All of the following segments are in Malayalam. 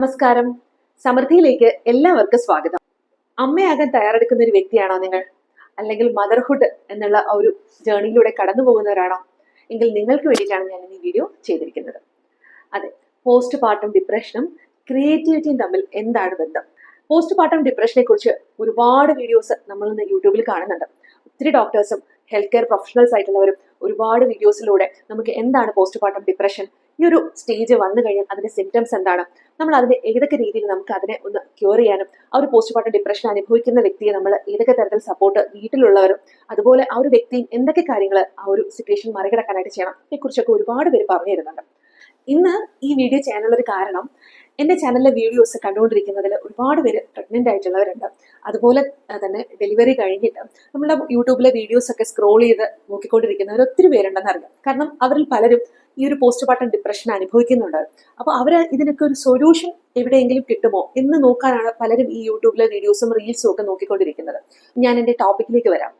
നമസ്കാരം. സമൃദ്ധിയിലേക്ക് എല്ലാവർക്കും സ്വാഗതം. അമ്മയാകാൻ തയ്യാറെടുക്കുന്ന ഒരു വ്യക്തിയാണോ നിങ്ങൾ? അല്ലെങ്കിൽ മദർഹുഡ് എന്നുള്ള ഒരു ജേണിയിലൂടെ കടന്നു പോകുന്നവരാണോ എങ്കിൽ നിങ്ങൾക്ക് വേണ്ടിയിട്ടാണ് ഞാൻ ഈ വീഡിയോ ചെയ്തിരിക്കുന്നത്. അതെ പോസ്റ്റ് പാർട്ടം ഡിപ്രഷനും ക്രിയേറ്റിവിറ്റിയും തമ്മിൽ എന്താണ് ബന്ധം? പോസ്റ്റ് പാർട്ടം ഡിപ്രഷനെ കുറിച്ച് ഒരുപാട് വീഡിയോസ് നമ്മൾ ഇന്ന് യൂട്യൂബിൽ കാണുന്നുണ്ട്. ഒത്തിരി ഡോക്ടേഴ്സും ഹെൽത്ത് കെയർ പ്രൊഫഷണൽസ് ആയിട്ടുള്ളവരും ഒരുപാട് വീഡിയോസിലൂടെ നമുക്ക് എന്താണ് പോസ്റ്റ് പാർട്ടം ഡിപ്രഷൻ ഈ ഒരു സ്റ്റേജ് വന്നു കഴിഞ്ഞാൽ അതിന്റെ സിംറ്റംസ് എന്താണ്? നമ്മൾ അതിന്റെ ഏതൊക്കെ രീതിയിൽ നമുക്ക് അതിനെ ഒന്ന് ക്യൂർ ചെയ്യാനും ആ ഒരു പോസ്റ്റ് പാർട്ടം ഡിപ്രഷൻ അനുഭവിക്കുന്ന വ്യക്തിയെ നമ്മൾ ഏതൊക്കെ തരത്തിൽ സപ്പോർട്ട് വീട്ടിലുള്ളവരും അതുപോലെ ആ ഒരു വ്യക്തിയും എന്തൊക്കെ കാര്യങ്ങൾ ആ ഒരു സിറ്റുവേഷൻ മറികടക്കാനായിട്ട് ചെയ്യണം ഇതിനെക്കുറിച്ചൊക്കെ ഒരുപാട് പേര് പറഞ്ഞു തരുന്നുണ്ട് ഇന്ന് ഈ വീഡിയോ ചെയ്യാനുള്ളൊരു കാരണം എന്റെ ചാനലിലെ വീഡിയോസ് കണ്ടുകൊണ്ടിരിക്കുന്നതിൽ ഒരുപാട് പേര് പ്രഗ്നന്റ് ആയിട്ടുള്ളവരുണ്ട്. അതുപോലെ തന്നെ ഡെലിവറി കഴിഞ്ഞിട്ട് നമ്മുടെ യൂട്യൂബിലെ വീഡിയോസ് ഒക്കെ സ്ക്രോൾ ചെയ്ത് നോക്കിക്കൊണ്ടിരിക്കുന്നവർ ഒത്തിരി പേരുണ്ടെന്ന് അറിയാം. കാരണം അവരിൽ പലരും ഈ ഒരു പോസ്റ്റ് പാർട്ടം ഡിപ്രഷൻ അനുഭവിക്കുന്നുണ്ട്. അപ്പോൾ അവർ ഇതിനൊക്കെ ഒരു സൊല്യൂഷൻ എവിടെയെങ്കിലും കിട്ടുമോ എന്ന് നോക്കാനാണ് പലരും ഈ യൂട്യൂബിലെ വീഡിയോസും റീൽസും ഒക്കെ നോക്കിക്കൊണ്ടിരിക്കുന്നത്. ഞാൻ എന്റെ ടോപ്പിക്കിലേക്ക് വരാം.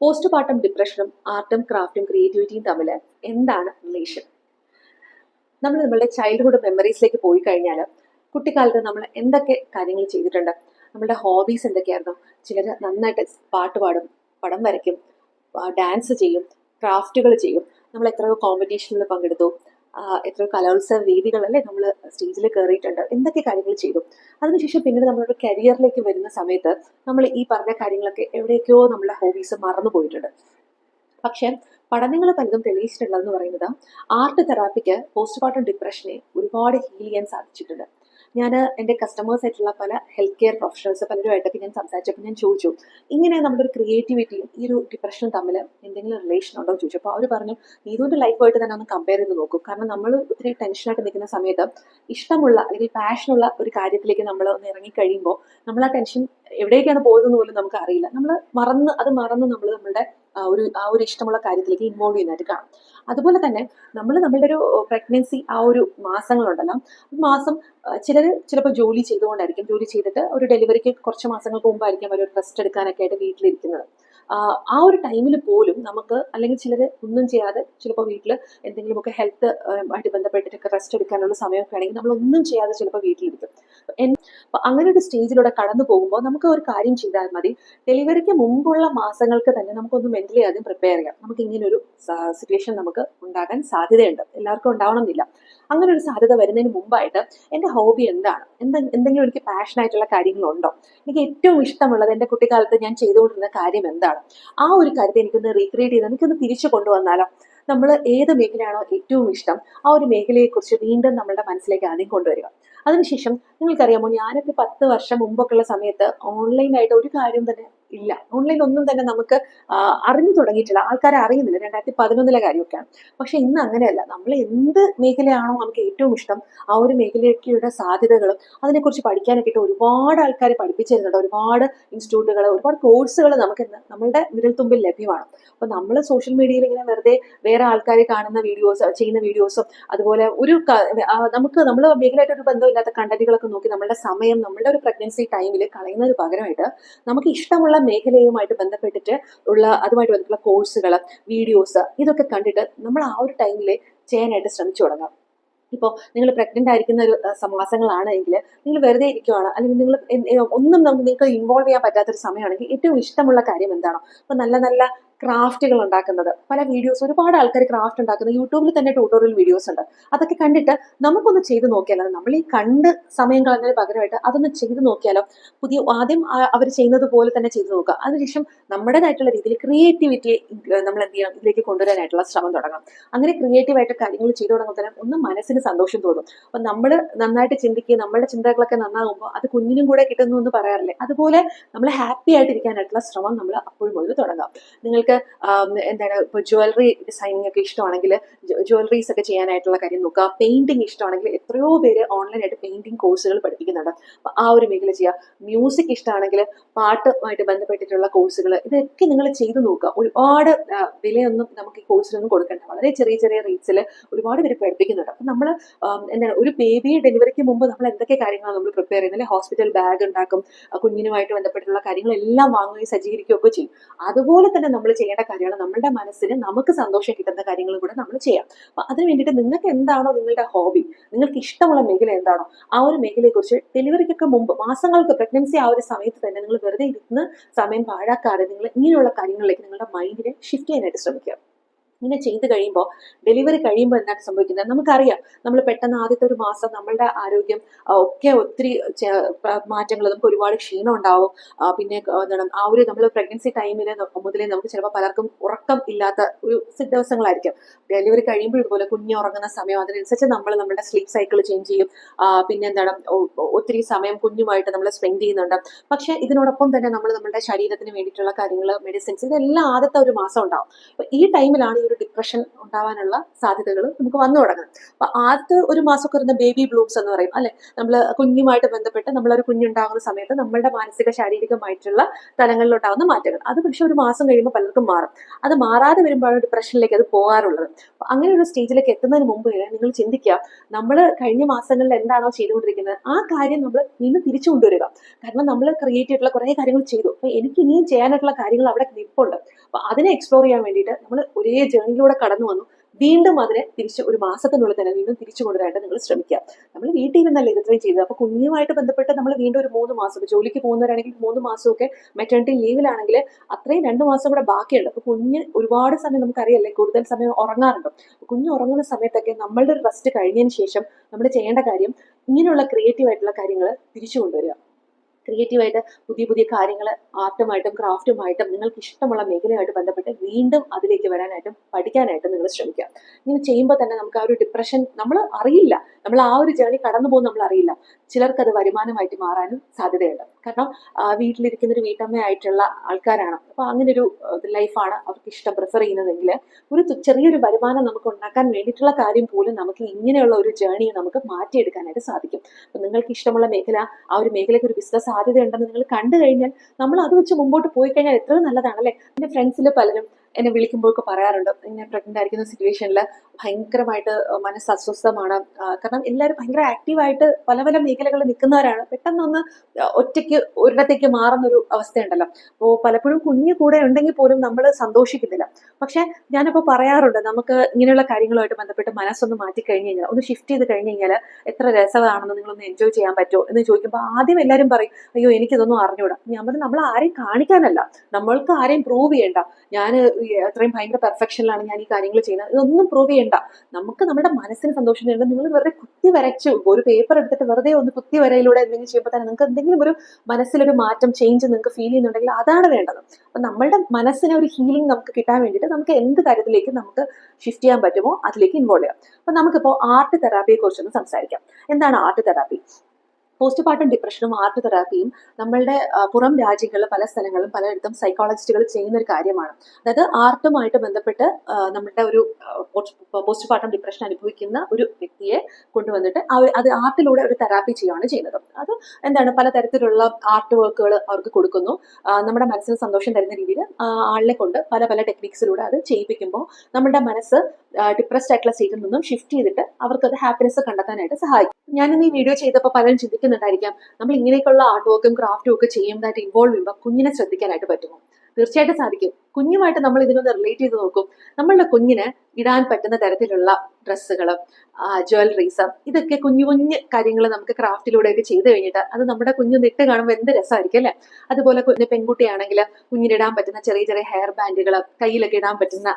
പോസ്റ്റ് പാർട്ടം ഡിപ്രഷനും ആർട്ടും ക്രാഫ്റ്റും ക്രിയേറ്റിവിറ്റിയും തമ്മിൽ എന്താണ് റിലേഷൻ നമ്മൾ നമ്മളുടെ ചൈൽഡ്ഹുഡ് മെമ്മറീസിലേക്ക് പോയി കഴിഞ്ഞാൽ കുട്ടിക്കാലത്ത് നമ്മൾ എന്തൊക്കെ കാര്യങ്ങൾ ചെയ്തിട്ടുണ്ട്? നമ്മളുടെ ഹോബീസ് എന്തൊക്കെയായിരുന്നു? ചിലർ നന്നായിട്ട് പാട്ട് പാടും പടം വരയ്ക്കും ഡാൻസ് ചെയ്യും ക്രാഫ്റ്റുകൾ ചെയ്യും. നമ്മൾ എത്രയോ കോമ്പറ്റീഷനിൽ പങ്കെടുത്തു. എത്ര എത്രയോ കലോത്സവ വേദികളല്ലേ നമ്മൾ സ്റ്റേജിൽ കയറിയിട്ടുണ്ട് എന്തൊക്കെ കാര്യങ്ങൾ ചെയ്തു? അതിനുശേഷം പിന്നീട് നമ്മളൊരു കരിയറിലേക്ക് വരുന്ന സമയത്ത് നമ്മൾ ഈ പറഞ്ഞ കാര്യങ്ങളൊക്കെ എവിടെയൊക്കെയോ നമ്മുടെ ഹോബീസ് മറന്നു പോയിട്ടുണ്ട്. പക്ഷേ പഠനങ്ങൾ പലതും തെളിയിച്ചിട്ടുള്ളതെന്ന് പറയുന്നത് ആർട്ട് തെറാപ്പിക്ക് പോസ്റ്റ്മോർട്ടം ഡിപ്രഷനെ ഒരുപാട് ഹീൽ ചെയ്യാൻ സാധിച്ചിട്ടുണ്ട്. ഞാൻ എന്റെ കസ്റ്റമേഴ്സ് ആയിട്ടുള്ള പല ഹെൽത്ത് കെയർ പ്രൊഫഷണൽസ് പലരുമായിട്ടൊക്കെ ഞാൻ സംസാരിച്ചപ്പോൾ ഞാൻ ചോദിച്ചു ഇങ്ങനെ നമ്മുടെ ഒരു ക്രിയേറ്റിവിറ്റിയും ഈ ഒരു ഡിപ്രഷനും തമ്മിൽ എന്തെങ്കിലും റിലേഷൻ ഉണ്ടോ എന്ന് ചോദിച്ചു അപ്പോൾ അവർ പറഞ്ഞു നീതുവിന്റെ ലൈഫായിട്ട് തന്നെ ഒന്ന് കമ്പയർ ചെയ്ത് നോക്കും. കാരണം നമ്മൾ ഒത്തിരി ടെൻഷനായിട്ട് നിൽക്കുന്ന സമയത്ത് ഇഷ്ടമുള്ള അല്ലെങ്കിൽ പാഷനുള്ള ഒരു കാര്യത്തിലേക്ക് നമ്മൾ ഒന്ന് ഇറങ്ങിക്കഴിയുമ്പോൾ നമ്മൾ ആ ടെൻഷൻ എവിടേക്കാണ് പോയതെന്ന് പോലും നമുക്ക് അറിയില്ല. നമ്മൾ മറന്ന് അത് മറന്ന് നമ്മൾ നമ്മളുടെ ആ ഒരു ആ ഒരു ഇഷ്ടമുള്ള കാര്യത്തിലേക്ക് ഇൻവോൾവ് ചെയ്യുന്നതായിട്ട് കാണാം. അതുപോലെ തന്നെ നമ്മൾ നമ്മളുടെ ഒരു പ്രഗ്നൻസി ആ ഒരു മാസങ്ങളുണ്ടല്ലോ. മാസം ചിലർ ചിലപ്പോൾ ജോലി ചെയ്തുകൊണ്ടായിരിക്കും. ജോലി ചെയ്തിട്ട് ഒരു ഡെലിവറിക്ക് കുറച്ച് മാസങ്ങൾക്ക് മുമ്പായിരിക്കും അവർ റെസ്റ്റ് എടുക്കാനൊക്കെ ആയിട്ട് വീട്ടിലിരിക്കുന്നത്. ആ, ഒരു ടൈമിൽ പോലും നമുക്ക് അല്ലെങ്കിൽ ചിലർ ഒന്നും ചെയ്യാതെ ചിലപ്പോൾ വീട്ടിൽ എന്തെങ്കിലുമൊക്കെ ഹെൽത്ത് ആയിട്ട് ബന്ധപ്പെട്ടിട്ടൊക്കെ റെസ്റ്റ് എടുക്കാനുള്ള സമയമൊക്കെ ആണെങ്കിൽ നമ്മൾ ഒന്നും ചെയ്യാതെ ചിലപ്പോൾ വീട്ടിലിരിക്കും. അപ്പൊ അങ്ങനെ ഒരു സ്റ്റേജിലൂടെ കടന്നു പോകുമ്പോൾ നമുക്ക് ഒരു കാര്യം ചെയ്താൽ മതി. ഡെലിവറിക്ക് മുമ്പുള്ള മാസങ്ങൾക്ക് തന്നെ നമുക്കൊന്ന് മെന്റലി ആദ്യം പ്രിപ്പയർ ചെയ്യാം. നമുക്ക് ഇങ്ങനെ ഒരു സിറ്റുവേഷൻ നമുക്ക് ഉണ്ടാകാൻ സാധ്യതയുണ്ട്. എല്ലാവർക്കും ഉണ്ടാവണമെന്നില്ല. അങ്ങനെ ഒരു സാധ്യത വരുന്നതിന് മുമ്പായിട്ട് എന്റെ ഹോബി എന്താണ്? എന്ത് എന്തെങ്കിലും എനിക്ക് പാഷൻ ആയിട്ടുള്ള കാര്യങ്ങളുണ്ടോ? എനിക്ക് ഏറ്റവും ഇഷ്ടമുള്ളത് എന്റെ കുട്ടിക്കാലത്ത് ഞാൻ ചെയ്തുകൊണ്ടിരുന്ന കാര്യം എന്താണ്? ആ ഒരു കാര്യത്തെ എനിക്കൊന്ന് റീക്രിയേറ്റ് ചെയ്ത് എനിക്കൊന്ന് തിരിച്ചു കൊണ്ടുവന്നാലോ? നമ്മൾ ഏത് മേഖലയാണോ ഏറ്റവും ഇഷ്ടം ആ ഒരു മേഖലയെക്കുറിച്ച് വീണ്ടും നമ്മളുടെ മനസ്സിലേക്ക് ആദ്യം കൊണ്ടുവരിക. അതിനുശേഷം നിങ്ങൾക്കറിയാമോ ഞാനൊക്കെ പത്ത് വർഷം മുമ്പൊക്കെയുള്ള സമയത്ത് ഓൺലൈനായിട്ട് ഒരു കാര്യം തന്നെ ഇല്ല. ഓൺലൈൻ ഒന്നും തന്നെ നമുക്ക് അറിഞ്ഞു തുടങ്ങിയിട്ടില്ല. ആൾക്കാരെ അറിയുന്നില്ല. രണ്ടായിരത്തി പതിനൊന്നിലെ കാര്യമൊക്കെയാണ്. പക്ഷെ ഇന്ന് അങ്ങനെയല്ല. നമ്മൾ എന്ത് മേഖലയാണോ നമുക്ക് ഏറ്റവും ഇഷ്ടം ആ ഒരു മേഖലയ്ക്കുള്ള സാധ്യതകളും അതിനെക്കുറിച്ച് പഠിക്കാനൊക്കെ ഒരുപാട് ആൾക്കാരെ പഠിപ്പിച്ചു തരുന്നുണ്ട് ഒരുപാട് ഇൻസ്റ്റിറ്റ്യൂട്ടുകൾ ഒരുപാട് കോഴ്സുകൾ നമുക്ക് ഇന്ന് നമ്മളുടെ വിരൽത്തുമ്പിൽ ലഭ്യമാണ്. അപ്പോൾ നമ്മൾ സോഷ്യൽ മീഡിയയിൽ ഇങ്ങനെ വെറുതെ വേറെ ആൾക്കാരെ കാണുന്ന വീഡിയോസ് ചെയ്യുന്ന വീഡിയോസും അതുപോലെ ഒരു നമുക്ക് നമ്മൾ മേഖലയായിട്ട് ഒരു ബന്ധമില്ലാത്ത കണ്ടന്റുകളൊക്കെ നോക്കി നമ്മുടെ സമയം നമ്മുടെ ഒരു പ്രഗ്നൻസി ടൈമിൽ കളയുന്നതിന് പകരമായിട്ട് നമുക്ക് ഇഷ്ടമുള്ള മേഖലയുമായിട്ട് ബന്ധപ്പെട്ടിട്ട് ഉള്ള അതുമായിട്ട് ബന്ധപ്പെട്ട കോഴ്സുകൾ വീഡിയോസ് ഇതൊക്കെ കണ്ടിട്ട് നമ്മൾ ആ ഒരു ടൈമിൽ ചെയ്യാനായിട്ട് ശ്രമിച്ചു തുടങ്ങാം. ഇപ്പോൾ നിങ്ങൾ പ്രഗ്നന്റ് ആയിരിക്കുന്ന ഒരു സമാസങ്ങളാണെങ്കിൽ നിങ്ങൾ വെറുതെ ഇരിക്കുവാണ് അല്ലെങ്കിൽ നിങ്ങൾ ഒന്നും നമുക്ക് നിങ്ങൾക്ക് ഇൻവോൾവ് ചെയ്യാൻ പറ്റാത്തൊരു സമയമാണെങ്കിൽ ഏറ്റവും ഇഷ്ടമുള്ള കാര്യം എന്താണോ? അപ്പോൾ നല്ല നല്ല ക്രാഫ്റ്റുകൾ ഉണ്ടാക്കുന്നത്. പല വീഡിയോസ് ഒരുപാട് ആൾക്കാർ ക്രാഫ്റ്റ് ഉണ്ടാക്കുന്നത് യൂട്യൂബിൽ തന്നെ ട്യൂട്ടോറിയൽ വീഡിയോസ് ഉണ്ട്. അതൊക്കെ കണ്ടിട്ട് നമുക്കൊന്ന് ചെയ്തു നോക്കിയാലോ? നമ്മൾ ഈ കണ്ട് സമയം കളഞ്ഞതിന് പകരമായിട്ട് അതൊന്ന് ചെയ്ത് നോക്കിയാലോ? പുതിയ ആദ്യം അവർ ചെയ്യുന്നത് പോലെ തന്നെ ചെയ്തു നോക്കുക. അതിനുശേഷം നമ്മുടേതായിട്ടുള്ള രീതിയിൽ ക്രിയേറ്റിവിറ്റി നമ്മൾ എന്ത് ചെയ്യണം ഇതിലേക്ക് കൊണ്ടുവരാനായിട്ടുള്ള ശ്രമം തുടങ്ങാം. അങ്ങനെ ക്രിയേറ്റീവായിട്ട് കാര്യങ്ങൾ ചെയ്തു തുടങ്ങുമ്പോൾ തന്നെ ഒന്ന് മനസ്സിന് സന്തോഷം തോന്നും. അപ്പം നമ്മൾ നന്നായിട്ട് ചിന്തിക്കുക നമ്മുടെ ചിന്തകളൊക്കെ നന്നാകുമ്പോൾ അത് കുഞ്ഞിനും കൂടെ കിട്ടുന്നു എന്ന് പറയാറില്ലേ? അതുപോലെ നമ്മൾ ഹാപ്പി ആയിട്ടിരിക്കാനായിട്ടുള്ള ശ്രമം നമ്മൾ അപ്പോഴും മുതൽ തുടങ്ങാം. നിങ്ങൾക്ക് ആം, എന്താണ് ഇപ്പോൾ ജ്വല്ലറി ഡിസൈനിങ് ഒക്കെ ഇഷ്ടമാണെങ്കിൽ ജ്വല്ലറീസ് ഒക്കെ ചെയ്യാനായിട്ടുള്ള കാര്യം നോക്കുക. പെയിന്റിങ് ഇഷ്ടമാണെങ്കിൽ എത്രയോ പേര് ഓൺലൈനായിട്ട് പെയിന്റിങ് കോഴ്സുകൾ പഠിപ്പിക്കുന്നുണ്ട്. അപ്പോൾ ആ ഒരു മേഖല ചെയ്യുക. മ്യൂസിക് ഇഷ്ടമാണെങ്കിൽ പാട്ടുമായിട്ട് ബന്ധപ്പെട്ടിട്ടുള്ള കോഴ്സുകൾ ഇതൊക്കെ നിങ്ങൾ ചെയ്തു നോക്കുക. ഒരുപാട് വിലയൊന്നും നമുക്ക് ഈ കോഴ്സിലൊന്നും കൊടുക്കണ്ട. വളരെ ചെറിയ ചെറിയ റേറ്റ്സിൽ ഒരുപാട് പേര് പഠിപ്പിക്കുന്നുണ്ട്. അപ്പം നമ്മൾ എന്താണ് ഒരു ബേബി ഡെലിവറിക്ക് മുമ്പ് നമ്മൾ എന്തൊക്കെ കാര്യങ്ങളാണ് നമ്മൾ പ്രിപ്പയർ ചെയ്യുന്നത്? ഹോസ്പിറ്റൽ ബാഗ് ഉണ്ടാക്കും കുഞ്ഞിനുമായിട്ട് ബന്ധപ്പെട്ടുള്ള കാര്യങ്ങളെല്ലാം വാങ്ങുകയും സജ്ജീകരിക്കുകയൊക്കെ ചെയ്യും. അതുപോലെ തന്നെ നമ്മൾ ചെയ്യേണ്ട കാര്യമാണ്. നമ്മുടെ മനസ്സിന് നമുക്ക് സന്തോഷം കിട്ടുന്ന കാര്യങ്ങൾ കൂടെ നമ്മൾ ചെയ്യാം. അപ്പൊ അതിന് വേണ്ടിയിട്ട് നിങ്ങൾക്ക് എന്താണോ നിങ്ങളുടെ ഹോബി നിങ്ങൾക്ക് ഇഷ്ടമുള്ള മേഖല എന്താണോ ആ ഒരു മേഖലയെ മേഖലയെക്കുറിച്ച് ഡെലിവറിക്കൊക്കെ മുമ്പ് മാസങ്ങൾക്ക് പ്രഗ്നൻസി ആ ഒരു സമയത്ത് തന്നെ നിങ്ങൾ വെറുതെ ഇരുന്ന് സമയം പാഴാക്കാതെ നിങ്ങൾ ഇങ്ങനെയുള്ള കാര്യങ്ങളിലേക്ക് നിങ്ങളുടെ മൈൻഡിനെ ഷിഫ്റ്റ് ചെയ്യാനായിട്ട് ശ്രമിക്കുക. ഇങ്ങനെ ചെയ്ത് കഴിയുമ്പോൾ ഡെലിവറി കഴിയുമ്പോൾ എന്താണ് സംഭവിക്കുന്നത്? നമുക്കറിയാം നമ്മൾ പെട്ടെന്ന് ആദ്യത്തെ ഒരു മാസം നമ്മളുടെ ആരോഗ്യം ഒക്കെ ഒത്തിരി മാറ്റങ്ങൾ നമുക്ക് ഒരുപാട് ക്ഷീണം ഉണ്ടാവും. പിന്നെ എന്താണ് ആ ഒരു നമ്മൾ പ്രഗ്നൻസി ടൈമിൽ മുതലേ നമുക്ക് ചിലപ്പോൾ പലർക്കും ഉറക്കം ഇല്ലാത്ത ഒരു ദിവസങ്ങളായിരിക്കും. ഡെലിവറി കഴിയുമ്പോൾ ഇതുപോലെ കുഞ്ഞ് ഉറങ്ങുന്ന സമയം അതിനനുസരിച്ച് നമ്മൾ നമ്മുടെ സ്ലീപ്പ് സൈക്കിൾ ചേഞ്ച് ചെയ്യും. പിന്നെ എന്താണ് ഒത്തിരി സമയം കുഞ്ഞുമായിട്ട് നമ്മൾ സ്പെൻഡ് ചെയ്യുന്നുണ്ട്. പക്ഷേ ഇതിനോടൊപ്പം തന്നെ നമ്മൾ നമ്മുടെ ശരീരത്തിന് വേണ്ടിയിട്ടുള്ള കാര്യങ്ങൾ മെഡിസിൻസ് ഇതെല്ലാം ആദ്യത്തെ ഒരു മാസം ഉണ്ടാവും. ഈ ടൈമിലാണ് ഈ ഒരു ഡിപ്രഷൻ ഉണ്ടാവാനുള്ള സാധ്യതകൾ നമുക്ക് വന്നു തുടങ്ങും. അപ്പൊ ആദ്യത്തെ ഒരു മാസമൊക്കെ വരുന്ന ബേബി ബ്ലൂംസ് എന്ന് പറയും അല്ലെ? നമ്മൾ കുഞ്ഞുമായിട്ട് ബന്ധപ്പെട്ട് നമ്മളൊരു കുഞ്ഞുണ്ടാകുന്ന സമയത്ത് നമ്മളുടെ മാനസിക ശാരീരികമായിട്ടുള്ള തലങ്ങളിലുണ്ടാകുന്ന മാറ്റങ്ങൾ. അത് പക്ഷെ ഒരു മാസം കഴിയുമ്പോൾ പലർക്കും മാറും. അത് മാറാതെ വരുമ്പോഴാണ് ഡിപ്രഷനിലേക്ക് അത് പോകാറുള്ളത്. അങ്ങനെ ഒരു സ്റ്റേജിലേക്ക് എത്തുന്നതിന് മുമ്പ് നിങ്ങൾ ചിന്തിക്കുക നമ്മൾ കഴിഞ്ഞ മാസങ്ങളിൽ എന്താണോ ചെയ്തുകൊണ്ടിരിക്കുന്നത് ആ കാര്യം നമ്മൾ വീണ്ടും തിരിച്ചു കൊണ്ടുവരിക. കാരണം നമ്മൾ ക്രിയേറ്റ് ചെയ്തിട്ടുള്ള കുറേ കാര്യങ്ങൾ ചെയ്തു. അപ്പൊ എനിക്ക് ഇനിയും ചെയ്യാനായിട്ടുള്ള കാര്യങ്ങൾ അവിടെ നിൽപ്പുണ്ട്. അപ്പൊ അതിനെ എക്സ്പ്ലോർ ചെയ്യാൻ വേണ്ടിയിട്ട് നമ്മൾ ഒരേ ജേണിയിലൂടെ കടന്നു വന്നു വീണ്ടും അതിനെ തിരിച്ച് ഒരു മാസത്തിനുള്ളിൽ തന്നെ വീണ്ടും തിരിച്ചു കൊണ്ടുവരാനായിട്ട് നിങ്ങൾ ശ്രമിക്കുക. നമ്മൾ വീട്ടിൽ ഇരുന്നല്ലേ ഇത് ഇത്രയും ചെയ്തത്. അപ്പൊ കുഞ്ഞുമായിട്ട് ബന്ധപ്പെട്ട് നമ്മൾ വീണ്ടും ഒരു മൂന്ന് മാസം ജോലിക്ക് പോകുന്നവരാണെങ്കിൽ മൂന്ന് മാസമൊക്കെ മെറ്റേണിറ്റി ലീവിലാണെങ്കിൽ അത്രയും രണ്ട് മാസം കൂടെ ബാക്കിയുണ്ട്. അപ്പോൾ കുഞ്ഞ് ഒരുപാട് സമയം നമുക്കറിയല്ലേ കൂടുതൽ സമയം ഉറങ്ങാറുണ്ട്. കുഞ്ഞ് ഉറങ്ങുന്ന സമയത്തൊക്കെ നമ്മളുടെ ഒരു റെസ്റ്റ് കഴിഞ്ഞതിന് ശേഷം നമ്മൾ ചെയ്യേണ്ട കാര്യം ഇങ്ങനെയുള്ള ക്രിയേറ്റീവ് ആയിട്ടുള്ള കാര്യങ്ങൾ തിരിച്ചു കൊണ്ടുവരിക. ക്രിയേറ്റീവായിട്ട് പുതിയ പുതിയ കാര്യങ്ങൾ ആർട്ടുമായിട്ടും ക്രാഫ്റ്റുമായിട്ടും നിങ്ങൾക്ക് ഇഷ്ടമുള്ള മേഖലയുമായിട്ട് ബന്ധപ്പെട്ട് വീണ്ടും അതിലേക്ക് വരാനായിട്ടും പഠിക്കാനായിട്ടും നിങ്ങൾ ശ്രമിക്കുക. ഇങ്ങനെ ചെയ്യുമ്പോൾ തന്നെ നമുക്ക് ആ ഒരു ഡിപ്രഷൻ നമ്മൾ അറിയില്ല. നമ്മൾ ആ ഒരു ജേണി കടന്നു പോകുന്ന നമ്മൾ അറിയില്ല. ചിലർക്കത് വരുമാനമായിട്ട് മാറാനും സാധ്യതയുണ്ട്. കാരണം വീട്ടിലിരിക്കുന്ന ഒരു വീട്ടമ്മയായിട്ടുള്ള ആൾക്കാരാണ്. അപ്പോൾ അങ്ങനെ ഒരു ലൈഫാണ് അവർക്ക് ഇഷ്ടം പ്രിഫർ ചെയ്യുന്നതെങ്കിൽ ഒരു ചെറിയൊരു വരുമാനം നമുക്ക് ഉണ്ടാക്കാൻ വേണ്ടിയിട്ടുള്ള കാര്യം പോലും നമുക്ക് ഇങ്ങനെയുള്ള ഒരു ജേണിയെ നമുക്ക് മാറ്റിയെടുക്കാനായിട്ട് സാധിക്കും. അപ്പം നിങ്ങൾക്ക് ഇഷ്ടമുള്ള മേഖല ആ ഒരു മേഖലയ്ക്ക് ഒരു ബിസിനസ് സാധ്യതയുണ്ടെന്ന് നിങ്ങൾ കണ്ടു കഴിഞ്ഞാൽ നമ്മൾ അത് വെച്ച് മുമ്പോട്ട് പോയി കഴിഞ്ഞാൽ എത്രയും നല്ലതാണല്ലേ? എന്റെ ഫ്രണ്ട്സിൽ പലരും എന്നെ വിളിക്കുമ്പോഴൊക്കെ പറയാറുണ്ട്. ഇങ്ങനെ പ്രഗ്നന്റ് ആയിരിക്കുന്ന സിറ്റുവേഷനിൽ ഭയങ്കരമായിട്ട് മനസ്സ് അസ്വസ്ഥമാണ്. കാരണം എല്ലാവരും ഭയങ്കര ആക്റ്റീവായിട്ട് പല പല മേഖലകളിൽ നിൽക്കുന്നവരാണ്. പെട്ടെന്നൊന്ന് ഒറ്റയ്ക്ക് ഒരിടത്തേക്ക് മാറുന്നൊരു അവസ്ഥയുണ്ടല്ലോ. അപ്പോൾ പലപ്പോഴും കുഞ്ഞ് കൂടെ ഉണ്ടെങ്കിൽ പോലും നമ്മൾ സന്തോഷിക്കുന്നില്ല. പക്ഷെ ഞാനിപ്പോൾ പറയാറുണ്ട് നമുക്ക് ഇങ്ങനെയുള്ള കാര്യങ്ങളുമായിട്ട് ബന്ധപ്പെട്ട് മനസ്സൊന്ന് മാറ്റി കഴിഞ്ഞ് കഴിഞ്ഞാൽ ഒന്ന് ഷിഫ്റ്റ് ചെയ്ത് കഴിഞ്ഞ് കഴിഞ്ഞാൽ എത്ര രസമാണെന്ന് നിങ്ങളൊന്ന് എൻജോയ് ചെയ്യാൻ പറ്റുമോ എന്ന് ചോദിക്കുമ്പോൾ ആദ്യം എല്ലാവരും പറയും അയ്യോ എനിക്കിതൊന്നും അറിഞ്ഞൂടാ. ഞാൻ പറഞ്ഞു നമ്മൾ ആരെയും കാണിക്കാനല്ല. നമ്മൾക്ക് ആരെയും പ്രൂവ് ചെയ്യണ്ട. ഞാൻ അത്രയും ഭയങ്കര പെർഫെക്ഷനിലാണ് ഞാൻ ഈ കാര്യങ്ങൾ ചെയ്യുന്നത്. ഇതൊന്നും പ്രൂവ് ചെയ്യണ്ട. നമുക്ക് നമ്മുടെ മനസ്സിന് സന്തോഷം ചെയ്യണം നിങ്ങൾ വെറുതെ കുത്തി വരച്ചു ഒരു പേപ്പർ എടുത്തിട്ട് വെറുതെ ഒന്ന് കുത്തി വരയിലൂടെ എന്തെങ്കിലും ചെയ്യുമ്പോൾ തന്നെ നിങ്ങൾക്ക് എന്തെങ്കിലും ഒരു മനസ്സിലൊരു മാറ്റം ചേഞ്ച് നിങ്ങൾക്ക് ഫീൽ ചെയ്യുന്നുണ്ടെങ്കിൽ അതാണ് വേണ്ടത്. അപ്പൊ നമ്മളുടെ മനസ്സിന് ഒരു ഹീലിംഗ് നമുക്ക് കിട്ടാൻ വേണ്ടിയിട്ട് നമുക്ക് എന്ത് കാര്യത്തിലേക്ക് നമുക്ക് ഷിഫ്റ്റ് ചെയ്യാൻ പറ്റുമോ അതിലേക്ക് ഇൻവോൾവ് ചെയ്യാം. അപ്പൊ നമുക്കിപ്പോൾ ആർട്ട് തെറാപ്പിയെ കുറിച്ചൊന്ന് സംസാരിക്കാം. എന്താണ് ആർട്ട് തെറാപ്പി പോസ്റ്റ് പാർട്ടം ഡിപ്രഷനും ആർട്ട് തെറാപ്പിയും നമ്മളുടെ പുറം രാജ്യങ്ങളിൽ പല സ്ഥലങ്ങളിലും പലയിടത്തും സൈക്കോളജിസ്റ്റുകൾ ചെയ്യുന്ന ഒരു കാര്യമാണ്. അതായത് ആർട്ടുമായിട്ട് ബന്ധപ്പെട്ട് നമ്മുടെ ഒരു പോസ്റ്റ് പാർട്ടം ഡിപ്രഷൻ അനുഭവിക്കുന്ന ഒരു വ്യക്തിയെ കൊണ്ടുവന്നിട്ട് അത് ആർട്ടിലൂടെ ഒരു തെറാപ്പി ചെയ്യുകയാണ് ചെയ്യുന്നത്. അത് എന്താണ്? പലതരത്തിലുള്ള ആർട്ട് വർക്കുകൾ അവർക്ക് കൊടുക്കുന്നു. നമ്മുടെ മനസ്സിന് സന്തോഷം തരുന്ന രീതിയിൽ ആളിനെ കൊണ്ട് പല പല ടെക്നിക്സിലൂടെ അത് ചെയ്യിപ്പിക്കുമ്പോൾ നമ്മുടെ മനസ്സ് ഡിപ്രസ്ഡ് ആയിട്ടുള്ള സ്റ്റേറ്റിൽ നിന്നും ഷിഫ്റ്റ് ചെയ്തിട്ട് അവർക്ക് അത് ഹാപ്പിനെസ് കണ്ടെത്താനായിട്ട് സഹായിക്കും. ഞാനിന്ന് ഈ വീഡിയോ ചെയ്തപ്പോൾ പലരും ചിന്തിക്കുന്നുണ്ടായിരിക്കാം നമ്മൾ ഇങ്ങനെയൊക്കെയുള്ള ആർട്ട് വർക്കും ക്രാഫ്റ്റും ഒക്കെ ചെയ്യുന്നതായിട്ട് ഇൻവോൾവ് ചെയ്യുമ്പോൾ കുഞ്ഞിനെ ശ്രദ്ധിക്കാനായിട്ട് പറ്റുമോ? തീർച്ചയായിട്ടും സാധിക്കും. കുഞ്ഞുമായിട്ട് നമ്മൾ ഇതിനൊന്ന് റിലേറ്റ് ചെയ്ത് നോക്കും. നമ്മളുടെ കുഞ്ഞിന് ഇടാൻ പറ്റുന്ന തരത്തിലുള്ള ഡ്രസ്സുകൾ ജ്വല്ലറീസ് ഇതൊക്കെ കുഞ്ഞു കുഞ്ഞു കാര്യങ്ങൾ നമുക്ക് ക്രാഫ്റ്റിലൂടെയൊക്കെ ചെയ്ത് കഴിഞ്ഞിട്ട് അത് നമ്മുടെ കുഞ്ഞു നിട്ട് കാണുമ്പോൾ എന്ത് രസമായിരിക്കും അല്ലേ? അതുപോലെ കുഞ്ഞ് പെൺകുട്ടിയാണെങ്കിൽ കുഞ്ഞിനിടാൻ പറ്റുന്ന ചെറിയ ചെറിയ ഹെയർ ബാൻഡുകൾ കയ്യിലൊക്കെ ഇടാൻ പറ്റുന്ന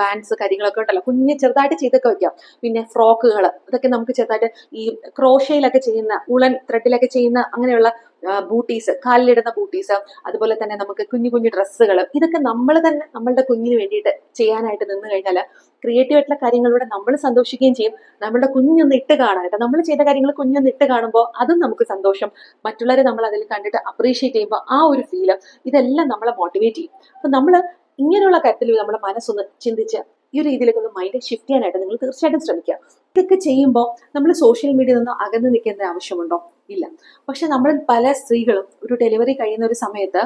ബാൻഡ്സ് കാര്യങ്ങളൊക്കെ ഉണ്ടല്ലോ. കുഞ്ഞ് ചെറുതായിട്ട് ചെയ്തൊക്കെ വെക്കാം. പിന്നെ ഫ്രോക്കുകൾ ഇതൊക്കെ നമുക്ക് ചെറുതായിട്ട് ഈ ക്രോഷയിലൊക്കെ ചെയ്യുന്ന ഉളൻ ത്രെഡിലൊക്കെ ചെയ്യുന്ന അങ്ങനെയുള്ള ബൂട്ടീസ് കാലിലിടുന്ന ബൂട്ടീസ് അതുപോലെ തന്നെ നമുക്ക് കുഞ്ഞു കുഞ്ഞു ഡ്രസ്സുകൾ ഇതൊക്കെ നമ്മൾ തന്നെ നമ്മളുടെ കുഞ്ഞിന് വേണ്ടിയിട്ട് ചെയ്യാനായിട്ട് നിന്ന് കഴിഞ്ഞാൽ ക്രിയേറ്റീവ് ആയിട്ടുള്ള കാര്യങ്ങളിലൂടെ നമ്മൾ സന്തോഷിക്കുകയും ചെയ്യും. നമ്മുടെ കുഞ്ഞൊന്ന് ഇട്ട് കാണാനായിട്ട് നമ്മൾ ചെയ്ത കാര്യങ്ങൾ കുഞ്ഞൊന്ന് ഇട്ട് കാണുമ്പോൾ അതും നമുക്ക് സന്തോഷം. മറ്റുള്ളവരെ നമ്മൾ അതിൽ കണ്ടിട്ട് അപ്രീഷിയേറ്റ് ചെയ്യുമ്പോൾ ആ ഒരു ഫീൽ ഇതെല്ലാം നമ്മളെ മോട്ടിവേറ്റ് ചെയ്യും. അപ്പം നമ്മൾ ഇങ്ങനെയുള്ള കാര്യത്തിൽ നമ്മുടെ മനസ്സൊന്ന് ചിന്തിച്ച് ഈ ഒരു രീതിയിലൊക്കെ ഒന്ന് മൈൻഡ് ഷിഫ്റ്റ് ചെയ്യാനായിട്ട് നിങ്ങൾ തീർച്ചയായിട്ടും ശ്രമിക്കുക. ഇതൊക്കെ ചെയ്യുമ്പോൾ നമ്മൾ സോഷ്യൽ മീഡിയയിൽ നിന്ന് അകന്ന് നിൽക്കേണ്ട ആവശ്യമുണ്ടോ? ഇല്ല. പക്ഷെ നമ്മൾ പല സ്ത്രീകളും ഒരു ഡെലിവറി കഴിയുന്ന ഒരു സമയത്ത്